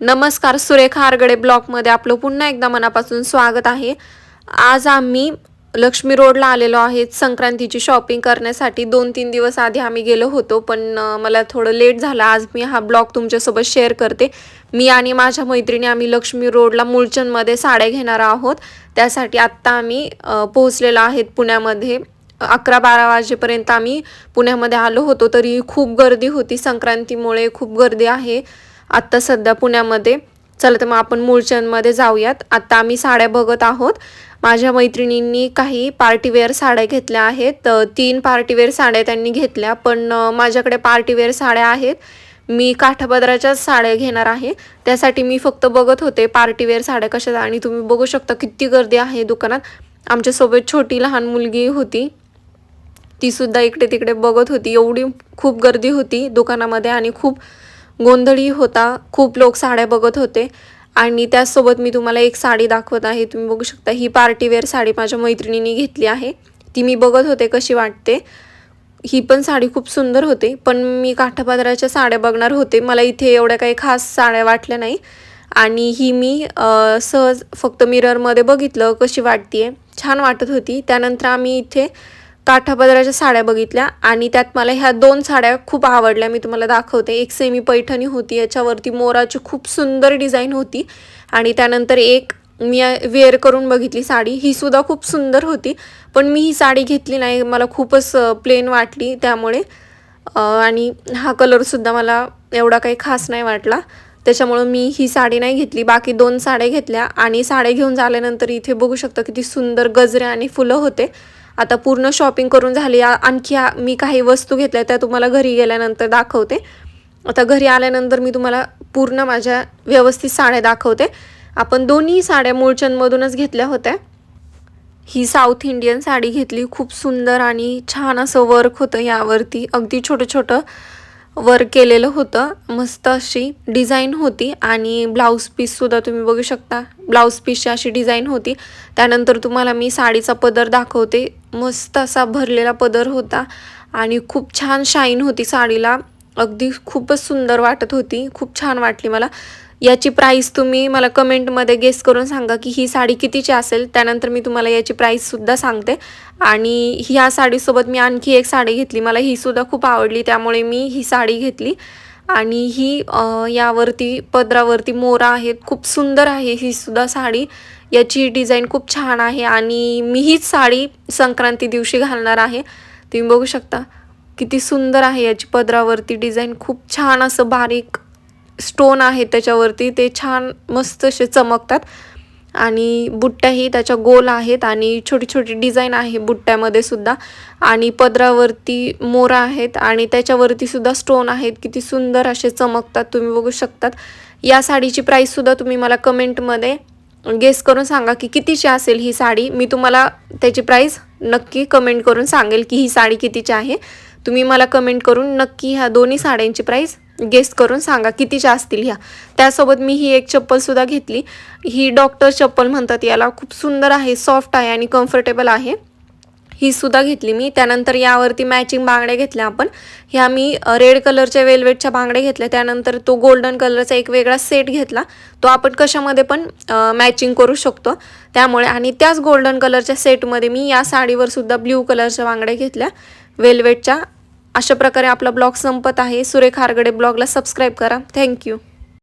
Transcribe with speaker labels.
Speaker 1: नमस्कार सुरेखा आरगडे ब्लॉकमध्ये आपलं पुन्हा एकदा मनापासून स्वागत आहे. आज आम्ही लक्ष्मी रोडला आलेलो आहे संक्रांतीची शॉपिंग करण्यासाठी दोन तीन दिवस आधी आम्ही गेलो होतो पण मला थोडं लेट झालं. आज मी हा ब्लॉग तुमच्यासोबत शेअर करते. मी आणि माझ्या मैत्रिणी आम्ही लक्ष्मी रोडला मुळचंदमध्ये साड्या घेणार आहोत. त्यासाठी आत्ता आम्ही पोहोचलेलो आहेत पुण्यामध्ये. अकरा बारा वाजेपर्यंत आम्ही पुण्यामध्ये आलो होतो तरी खूप गर्दी होती. संक्रांतीमुळे खूप गर्दी आहे. आत्ता सध्या पुण्यामध्ये. चला तर मग आपण मूळचंदमध्ये जाऊयात. आत्ता आम्ही साड्या बघत आहोत. माझ्या मैत्रिणींनी काही पार्टीवेअर साड्या घेतल्या आहेत. तीन पार्टीवेअर साड्या त्यांनी घेतल्या पण माझ्याकडे पार्टीवेअर साड्या आहेत. मी काठापदराच्याच साड्या घेणार आहे. त्यासाठी मी फक्त बघत होते पार्टीवेअर साड्या कशा आणि तुम्ही बघू शकता किती गर्दी आहे दुकानात. आमच्यासोबत छोटी लहान मुलगी होती. तीसुद्धा इकडे तिकडे बघत होती. एवढी खूप गर्दी होती दुकानामध्ये आणि खूप गोंधळी होता. खूप लोक साड्या बघत होते. आणि त्याचसोबत मी तुम्हाला एक साडी दाखवत आहे. तुम्ही बघू शकता ही पार्टीवेअर साडी माझ्या मैत्रिणीने घेतली आहे. ती मी बघत होते कशी वाटते. ही पण साडी खूप सुंदर होते. पण मी काठापादराच्या साड्या बघणार होते. मला इथे एवढ्या काही खास साड्या वाटल्या नाही. आणि ही मी सहज फक्त मिररमध्ये बघितलं कशी वाटते छान वाटत होती. त्यानंतर आम्ही इथे काठापदराच्या साड्या बघितल्या आणि त्यात मला ह्या दोन साड्या खूप आवडल्या. मी तुम्हाला दाखवते. एक सेमी पैठणी होती याच्यावरती मोराची खूप सुंदर डिझाईन होती आणि त्यानंतर एक मी वेअर करून बघितली साडी. ही सुद्धा खूप सुंदर होती पण मी ही साडी घेतली नाही. मला खूपच प्लेन वाटली त्यामुळे. आणि हा कलरसुद्धा मला एवढा काही खास नाही वाटला. त्याच्यामुळं मी ही साडी नाही घेतली. बाकी दोन साड्या घेतल्या आणि साड्या घेऊन झाल्यानंतर इथे बघू शकता किती सुंदर गजरे आणि फुलं होते. आता पूर्ण शॉपिंग करून झाली. आणखी मी काही वस्तू घेतल्या त्या तुम्हाला घरी गेल्यानंतर दाखवते. आता घरी आल्यानंतर मी तुम्हाला पूर्ण माझ्या व्यवस्थित साड्या दाखवते. आपण दोन्ही साड्या मूळचंदमधूनच घेतल्या होत्या. ही साऊथ इंडियन साडी घेतली. खूप सुंदर आणि छान असं वर्क होतं यावरती. अगदी छोटं छोटं वर्क केलेलं होतं. मस्त अशी डिझाईन होती आणि ब्लाऊज पीससुद्धा तुम्ही बघू शकता. ब्लाऊज पीसची अशी डिझाईन होती. त्यानंतर तुम्हाला मी साडीचा पदर दाखवते. मस्त असा भरलेला पदर होता आणि खूप छान शाईन होती साडीला. अगदी खूपच सुंदर वाटत होती. खूप छान वाटली मला. याची प्राईस तुम्ही मला कमेंटमध्ये गेस करून सांगा की ही साडी कितीची असेल. त्यानंतर मी तुम्हाला याची प्राईससुद्धा सांगते. आणि ह्या साडीसोबत मी आणखी एक साडी घेतली. मला हीसुद्धा खूप आवडली. त्यामुळे मी ही साडी घेतली. आणि ही यावरती पदरावरती मोरा आहेत. खूप सुंदर आहे ही सुद्धा साडी. याची डिझाईन खूप छान आहे. आणि मी हीच साडी संक्रांती दिवशी घालणार आहे. तुम्ही बघू शकता. किती सुंदर आहे याची पदरावरती डिझाईन खूप छान असं बारीक स्टोन आहेत त्याच्यावरती ते छान मस्त असे चमकतात. आणि बुट्ट्याही त्याच्या गोल आहेत आणि छोटी छोटी डिझाईन आहे बुट्ट्यामध्ये सुद्धा. आणि पदरावरती मोरा आहेत आणि त्याच्यावरती सुद्धा स्टोन आहेत. किती सुंदर असे चमकतात तुम्ही बघू शकतात. या साडीची प्राईससुद्धा तुम्ही मला कमेंटमध्ये गेस करून सांगा की कितीची असेल ही साडी. मी तुम्हाला त्याची प्राईस नक्की कमेंट करून सांगेल की ही साडी कितीची आहे. तुम्ही मला कमेंट करून नक्की ह्या दोन्ही साड्यांची प्राईस गेस्ट करून सांगा कितीच्या असतील ह्या त्यासोबत मी ही एक चप्पलसुद्धा घेतली. ही डॉक्टर चप्पल म्हणतात याला खूप सुंदर आहे सॉफ्ट आहे आणि कम्फर्टेबल आहे. ही सुद्धा घेतली मी. त्यानंतर यावरती मॅचिंग बांगड्या घेतल्या आपण. ह्या मी रेड कलरच्या वेल्वेटच्या बांगड्या घेतल्या. त्यानंतर तो गोल्डन कलरचा एक वेगळा सेट घेतला. तो आपण कशामध्ये पण मॅचिंग करू शकतो. त्यामुळे आणि त्याच गोल्डन कलरच्या सेटमध्ये मी या साडीवर सुद्धा ब्ल्यू कलरच्या बांगड्या घेतल्या. वेल्वेटच्या अशा प्रकारे आपला ब्लॉग संपत आहे. सुरेख हारगडे ब्लॉगला सबस्क्राईब करा. थँक्यू